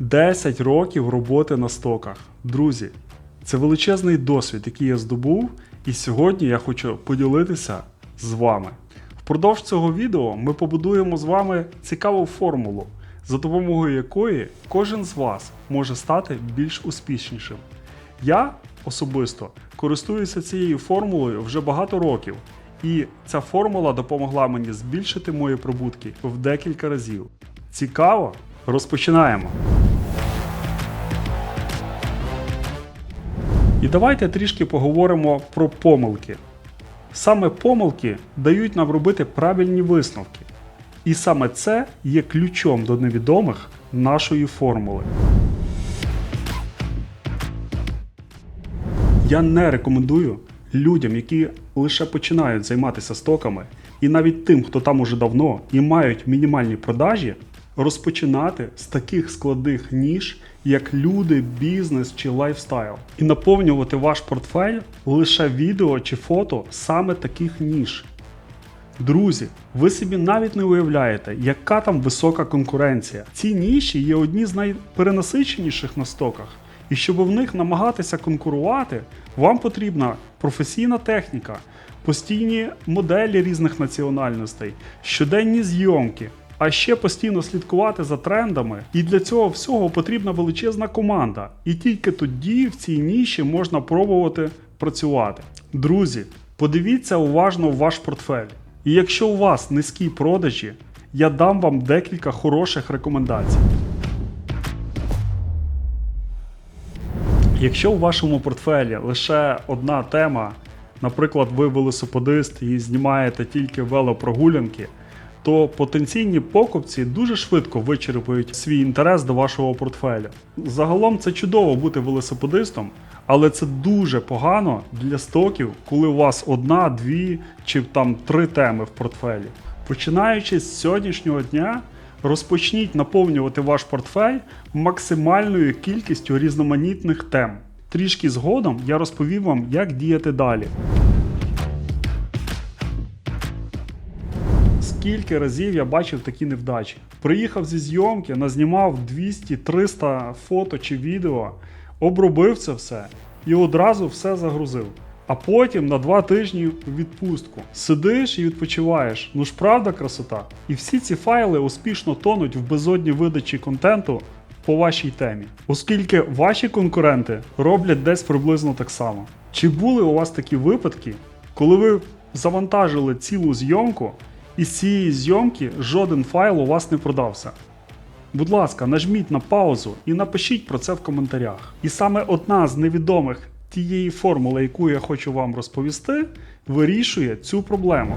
10 років роботи на стоках. Друзі, це величезний досвід, який я здобув, і сьогодні я хочу поділитися з вами. Впродовж цього відео ми побудуємо з вами цікаву формулу, за допомогою якої кожен з вас може стати більш успішнішим. Я особисто користуюся цією формулою вже багато років, і ця формула допомогла мені збільшити мої прибутки в декілька разів. Цікаво? Розпочинаємо. І давайте трішки поговоримо про помилки. Саме помилки дають нам робити правильні висновки. І саме це є ключом до невідомих нашої формули. Я не рекомендую людям, які лише починають займатися стоками, і навіть тим, хто там уже давно і мають мінімальні продажі, розпочинати з таких складних ніж, як люди, бізнес чи лайфстайл, і наповнювати ваш портфель лише відео чи фото саме таких ніж. Друзі, ви собі навіть не уявляєте, яка там висока конкуренція. Ці ніші є одні з найперенасиченіших на стоках. І щоб в них намагатися конкурувати, вам потрібна професійна техніка, постійні моделі різних національностей, щоденні зйомки, а ще постійно слідкувати за трендами. І для цього всього потрібна величезна команда. І тільки тоді в цій ніші можна пробувати працювати. Друзі, подивіться уважно в ваш портфель. І якщо у вас низькі продажі, я дам вам декілька хороших рекомендацій. Якщо у вашому портфелі лише одна тема, наприклад, ви велосипедист і знімаєте тільки велопрогулянки, то потенційні покупці дуже швидко вичерпують свій інтерес до вашого портфеля. Загалом це чудово бути велосипедистом, але це дуже погано для стоків, коли у вас одна, дві чи там три теми в портфелі. Починаючи з сьогоднішнього дня, розпочніть наповнювати ваш портфель максимальною кількістю різноманітних тем. Трішки згодом я розповім вам, як діяти далі. Скільки разів я бачив такі невдачі. Приїхав зі зйомки, назнімав 200-300 фото чи відео, обробив це все і одразу все загрузив. А потім на два тижні відпустку. Сидиш і відпочиваєш. Ну ж правда красота? І всі ці файли успішно тонуть в безодні видачі контенту по вашій темі, оскільки ваші конкуренти роблять десь приблизно так само. Чи були у вас такі випадки, коли ви завантажили цілу зйомку, і з цієї зйомки жоден файл у вас не продався? Будь ласка, нажміть на паузу і напишіть про це в коментарях. І саме одна з невідомих тієї формули, яку я хочу вам розповісти, вирішує цю проблему.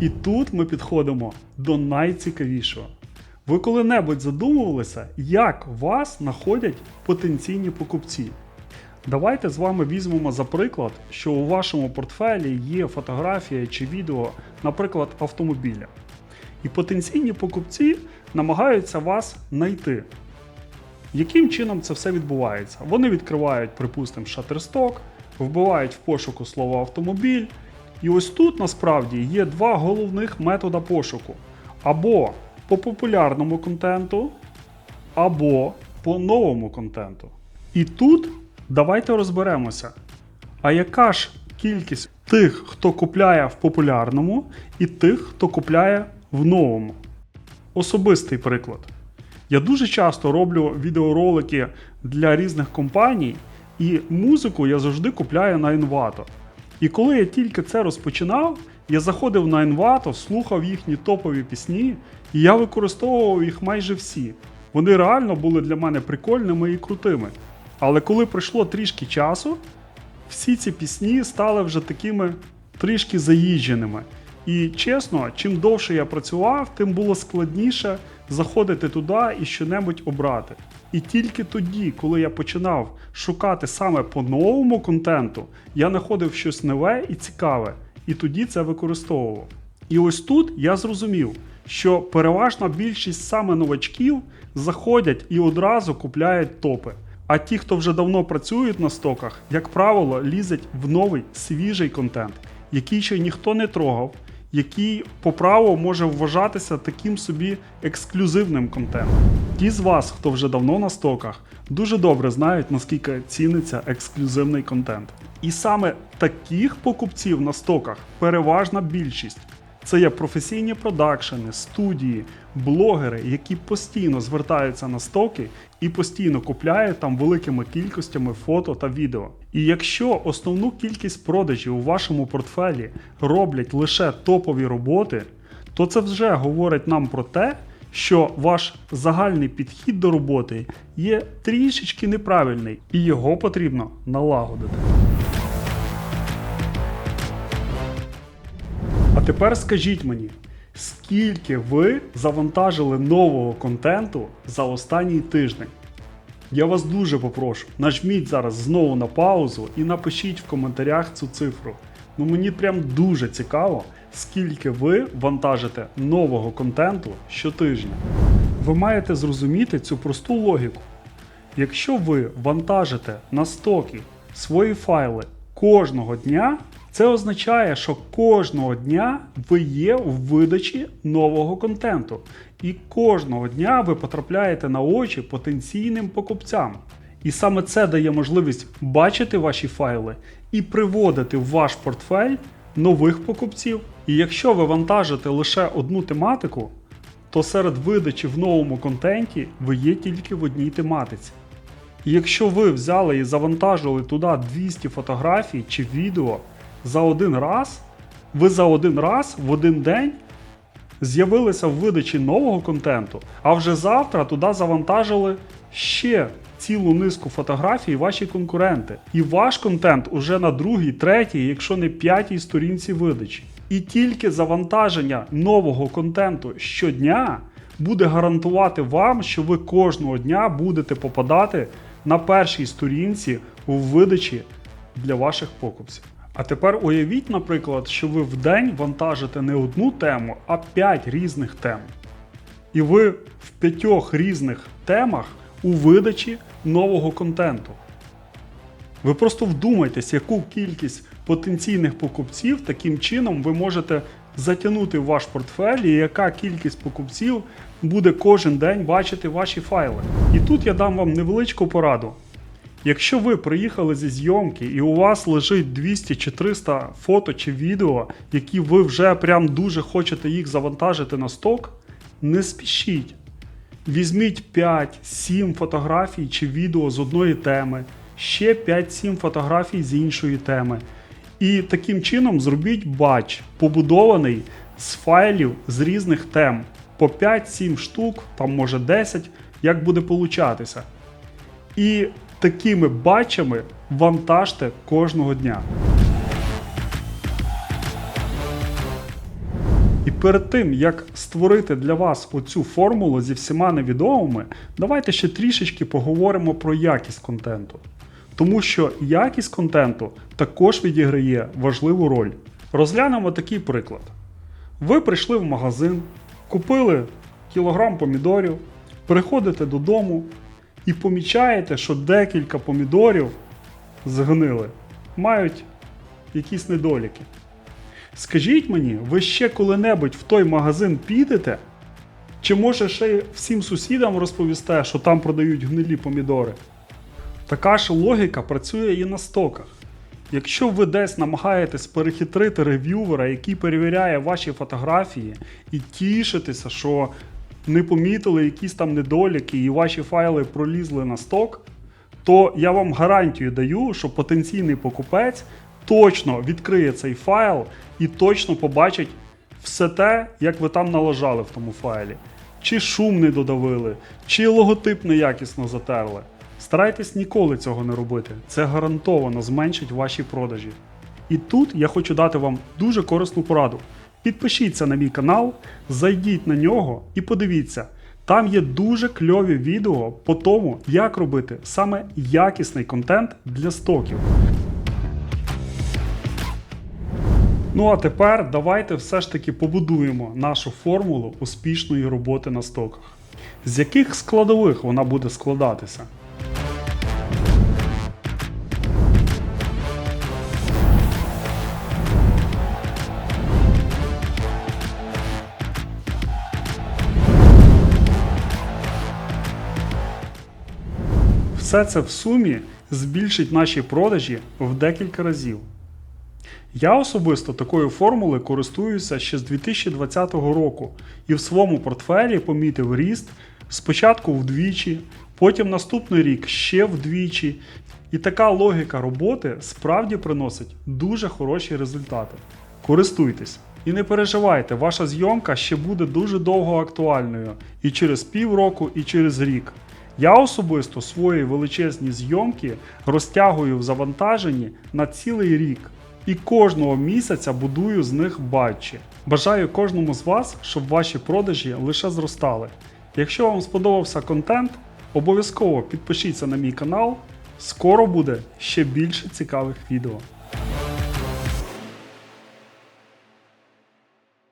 І тут ми підходимо до найцікавішого. Ви коли-небудь задумувалися, як вас знаходять потенційні покупці? Давайте з вами візьмемо за приклад, що у вашому портфелі є фотографія чи відео, наприклад, автомобіля. І потенційні покупці намагаються вас знайти. Яким чином це все відбувається? Вони відкривають, припустимо, Shutterstock, вбивають в пошуку слово автомобіль. І ось тут насправді є два головних метода пошуку: або по популярному контенту, або по новому контенту. І тут давайте розберемося. А яка ж кількість тих, хто купляє в популярному, і тих, хто купляє в новому? Особистий приклад. Я дуже часто роблю відеоролики для різних компаній, і музику я завжди купляю на Envato. І коли я тільки це розпочинав, я заходив на Envato, слухав їхні топові пісні, і я використовував їх майже всі. Вони реально були для мене прикольними і крутими. Але коли пройшло трішки часу, всі ці пісні стали вже такими трішки заїждженими. І чесно, чим довше я працював, тим було складніше заходити туди і щонебудь обрати. І тільки тоді, коли я починав шукати саме по новому контенту, я знаходив щось нове і цікаве, і тоді це використовував. І ось тут я зрозумів, що переважна більшість саме новачків заходять і одразу купляють топи. А ті, хто вже давно працюють на стоках, як правило, лізуть в новий свіжий контент, який ще ніхто не трогав, який по праву може вважатися таким собі ексклюзивним контентом. Ті з вас, хто вже давно на стоках, дуже добре знають, наскільки ціниться ексклюзивний контент. І саме таких покупців на стоках переважна більшість. Це є професійні продакшени, студії, блогери, які постійно звертаються на стоки і постійно купляють там великими кількостями фото та відео. І якщо основну кількість продажів у вашому портфелі роблять лише топові роботи, то це вже говорить нам про те, що ваш загальний підхід до роботи є трішечки неправильний, і його потрібно налагодити. Тепер скажіть мені, скільки ви завантажили нового контенту за останній тиждень? Я вас дуже попрошу, нажміть зараз знову на паузу і напишіть в коментарях цю цифру. Ну мені прям дуже цікаво, скільки ви вантажите нового контенту щотижня. Ви маєте зрозуміти цю просту логіку. Якщо ви вантажите на стоки свої файли кожного дня, це означає, що кожного дня ви є в видачі нового контенту. І кожного дня ви потрапляєте на очі потенційним покупцям. І саме це дає можливість бачити ваші файли і приводити в ваш портфель нових покупців. І якщо ви вантажите лише одну тематику, то серед видачі в новому контенті ви є тільки в одній тематиці. І якщо ви взяли і завантажили туди 200 фотографій чи відео за один раз, ви за один раз в один день з'явилися в видачі нового контенту, а вже завтра туди завантажили ще цілу низку фотографій ваші конкуренти. І ваш контент уже на другій, третій, якщо не п'ятій сторінці видачі. І тільки завантаження нового контенту щодня буде гарантувати вам, що ви кожного дня будете попадати на першій сторінці у видачі для ваших покупців. А тепер уявіть, наприклад, що ви в день вантажите не одну тему, а 5 різних тем. І ви в п'ятьох різних темах у видачі нового контенту. Ви просто вдумайтесь, яку кількість потенційних покупців таким чином ви можете затягнути в ваш портфель, і яка кількість покупців буде кожен день бачити ваші файли. І тут я дам вам невеличку пораду. Якщо ви приїхали зі зйомки і у вас лежить 200 чи 300 фото чи відео, які ви вже прям дуже хочете їх завантажити на сток, не спішіть. Візьміть 5-7 фотографій чи відео з одної теми, ще 5-7 фотографій з іншої теми. І таким чином зробіть батч, побудований з файлів з різних тем. По 5-7 штук, там може 10, як буде получатися. І такими батчами вантажте кожного дня. І перед тим, як створити для вас оцю формулу зі всіма невідомими, давайте ще трішечки поговоримо про якість контенту. Тому що якість контенту також відіграє важливу роль. Розглянемо такий приклад. Ви прийшли в магазин, купили кілограм помідорів, приходите додому і помічаєте, що декілька помідорів згнили, мають якісь недоліки. Скажіть мені, ви ще коли-небудь в той магазин підете? Чи може ще всім сусідам розповісте, що там продають гнилі помідори? Така ж логіка працює і на стоках. Якщо ви десь намагаєтесь перехитрити рев'ювера, який перевіряє ваші фотографії, і тішитеся, що не помітили якісь там недоліки і ваші файли пролізли на сток, то я вам гарантію даю, що потенційний покупець точно відкриє цей файл і точно побачить все те, як ви там налажали в тому файлі. Чи шум не додавили, чи логотип неякісно затерли. Старайтесь ніколи цього не робити. Це гарантовано зменшить ваші продажі. І тут я хочу дати вам дуже корисну пораду. Підпишіться на мій канал, зайдіть на нього і подивіться. Там є дуже кльові відео по тому, як робити саме якісний контент для стоків. Ну а тепер давайте все ж таки побудуємо нашу формулу успішної роботи на стоках. З яких складових вона буде складатися? Все це в сумі збільшить наші продажі в декілька разів. Я особисто такою формулою користуюся ще з 2020 року і в своєму портфелі помітив ріст спочатку вдвічі, потім наступний рік ще вдвічі. І така логіка роботи справді приносить дуже хороші результати. Користуйтесь. І не переживайте, ваша зйомка ще буде дуже довго актуальною і через півроку, і через рік. Я особисто свої величезні зйомки розтягую в завантаженні на цілий рік і кожного місяця будую з них батчі. Бажаю кожному з вас, щоб ваші продажі лише зростали. Якщо вам сподобався контент, обов'язково підпишіться на мій канал. Скоро буде ще більше цікавих відео.